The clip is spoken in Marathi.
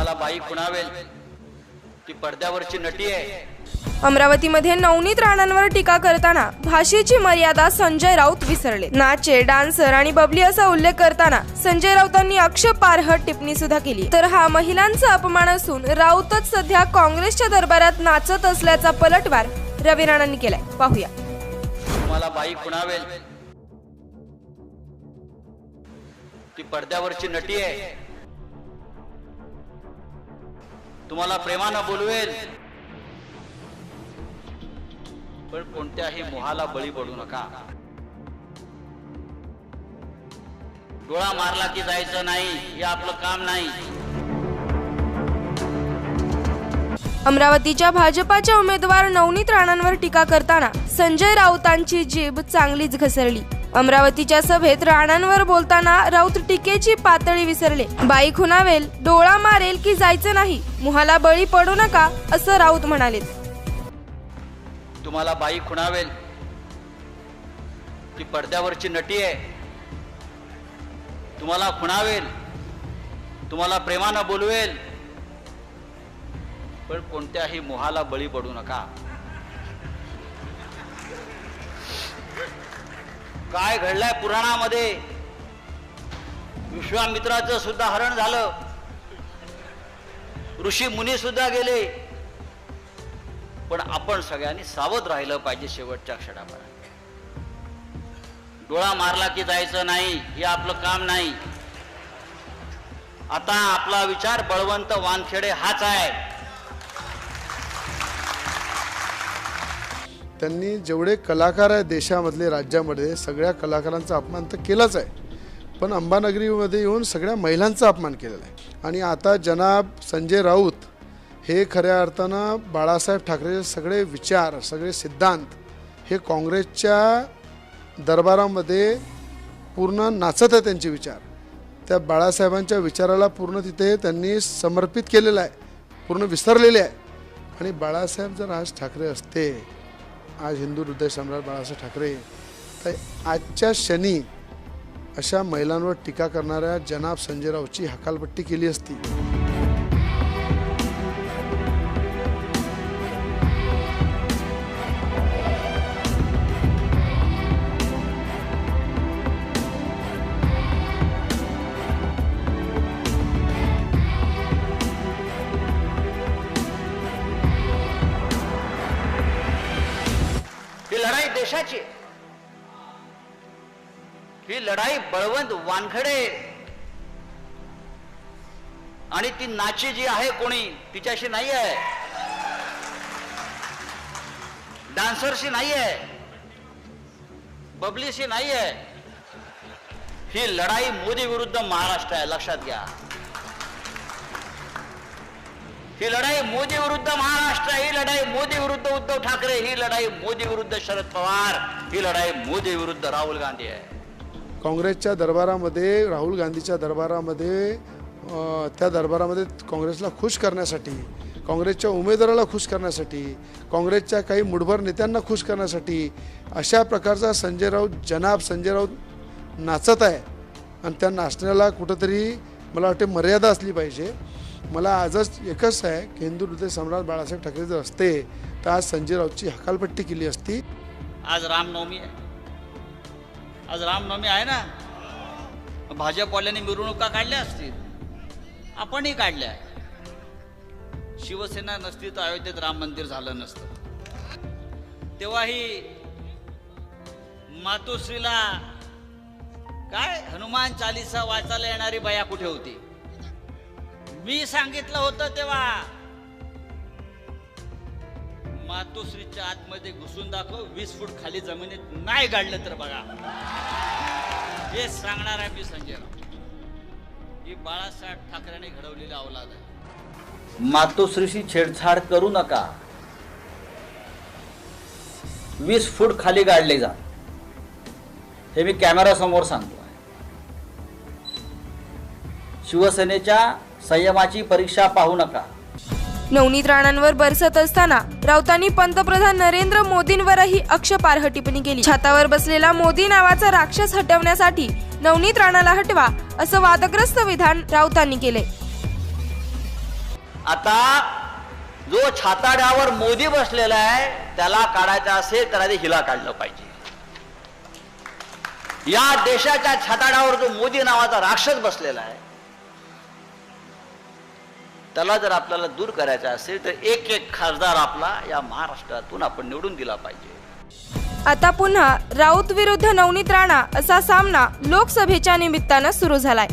तुम्हाला बाई खुणावेल. ती पडद्यावरची नटी आहे. अमरावतीमध्ये नवनीत राणांवर टीका करताना भाषेची मर्यादा संजय राऊत विसरले. नाचे डान्सर आणि बबली असा उल्लेख करताना संजय राऊतांनी आक्षेपार्ह टिप्पणी सुद्धा केली. तर हा महिलांचा अपमान असून राऊतच सध्या काँग्रेसच्या दरबारात नाचत असल्याचा पलटवार रवी राणांनी केलाय. पाहूया. तुम्हाला बाई खुणावेल. ती पडद्यावरची नटी आहे. तुम्हाला प्रेमानं बोलवेल पण कोणत्याही मोहाला बळी पडू नका. डोळा मारला की जायचं नाही हे आपलं काम नाही. अमरावतीच्या भाजपाच्या उमेदवार नवनीत राणांवर टीका करताना संजय राऊतांची जीभ चांगलीच घसरली. अमरावतीच्या सभेत राणांवर बोलताना राऊत टीकेची पातळी विसरले. बाई खुणावेल डोळा मारेल की जायचं नाही मुहाला बळी पडू नका असं राऊत म्हणाले तुम्हाला बाई खुणावेल ती पडद्यावरची नटी आहे. तुम्हाला खुणावेल तुम्हाला प्रेमानं बोलवेल पण कोणत्याही मोहाला बळी पडू नका. काय घडलंय पुराणामध्ये? विश्वामित्राचं सुद्धा हरण झालं. ऋषी मुनी सुद्धा गेले. पण आपण सगळ्यांनी सावध राहिलं पाहिजे शेवटच्या क्षणापर्यंत डोळा मारला की जायचं नाही हे आपलं काम नाही. आता आपला विचार बळवंत वानखेडे हाच आहे. त्यांनी जेवढे कलाकार आहेत देशामधले राज्यामध्ये सगळ्या कलाकारांचा अपमान तर केलाच आहे. पण अंबानगरीमध्ये येऊन सगळ्या महिलांचा अपमान केलेला आहे. आणि आता जनाब संजय राऊत हे खऱ्या अर्थानं बाळासाहेब ठाकरेचे सगळे विचार सगळे सिद्धांत हे काँग्रेसच्या दरबारामध्ये पूर्ण नाचत आहे त्यांचे विचार. त्या बाळासाहेबांच्या विचाराला पूर्ण तिथे त्यांनी समर्पित केलेलं आहे पूर्ण विसरलेले आहे. आणि बाळासाहेब जर राज ठाकरे असते आज हिंदू हृदय सम्राट बाळासाहेब ठाकरे तर आजच्या क्षणी अशा महिलांवर टीका करणाऱ्या जनाब संजयरावची हकालपट्टी केली असती. कशाची? ही लढाई बळवंत वानखडे. आणि ती नाची जी आहे कोणी तिच्याशी नाही आहे डान्सरशी नाही आहे बबलीशी नाही आहे ही लढाई मोदी विरुद्ध महाराष्ट्र आहे लक्षात घ्या. ही लढाई मोदी विरुद्ध लढाई मोदी विरुद्ध उद्धव ठाकरे ही लढाई मोदी विरुद्ध शरद पवार ही लढाई मोदी विरुद्ध राहुल गांधी आहे. काँग्रेसच्या दरबारामध्ये राहुल गांधीच्या दरबारामध्ये त्या दरबारामध्ये काँग्रेसला खुश करण्यासाठी काँग्रेसच्या उमेदवाराला खुश करण्यासाठी काँग्रेसच्या काही मुठभर नेत्यांना खुश करण्यासाठी अशा प्रकारचा संजय राऊत जनाब संजय राऊत नाचत आहे. आणि त्या नाचण्याला कुठंतरी मला वाटते मर्यादा असली पाहिजे. मला आजच एकच आहे की हिंदू हृदय सम्राट बाळासाहेब ठाकरे जर असते तर आज संजय राऊतची हकालपट्टी केली असती. आज रामनवमी आहे. आज रामनवमी आहे ना? भाजपवाल्यांनी मिरवणुका काढल्या असतील. आपणही काढल्या. शिवसेना नसती तर अयोध्येत राम मंदिर झालं नसतं. तेव्हाही मातोश्रीला काय? हनुमान चालीसा वाचायला येणारी बया कुठे होती? मी सांगितलं होतं तेव्हा. मातोश्रीच्या आतमध्ये घुसून दाखव वीस फूट खाली जमिनीत नाही गाडलं तर बघा. हे सांगणार आहे मी संजय राऊत ही बाळासाहेब ठाकरेने घडवलेली अवलाद आहे. मातोश्रीशी छेडछाड करू नका. वीस फूट खाली गाडले जा. हे मी कॅमेरा समोर सांगतो शिवसेनेच्या संयमाची परीक्षा पाहू नका. नवनीत राणांवर बरसत असताना राऊतांनी पंतप्रधान नरेंद्र मोदींवरही आक्षेपार्ह टिप्पणी केली. छातावर बसलेला मोदी नावाचा राक्षस हटवण्यासाठी नवनीत राणाला हटवा असं वादग्रस्त विधान राऊतांनी केले. आता जो छाताड्यावर मोदी बसलेला आहे त्याला काढायचा असेल तर आधी हिला काढलं पाहिजे. या देशाच्या छाताड्यावर जो मोदी नावाचा राक्षस बसलेला आहे त्याला जर आपल्याला दूर करायचा असेल तर एक एक खासदार आपला या महाराष्ट्रातून आपण निवडून दिला पाहिजे. आता पुन्हा राऊत विरुद्ध नवनीत राणा असा सामना लोकसभेच्या निमित्तानं सुरू झालाय.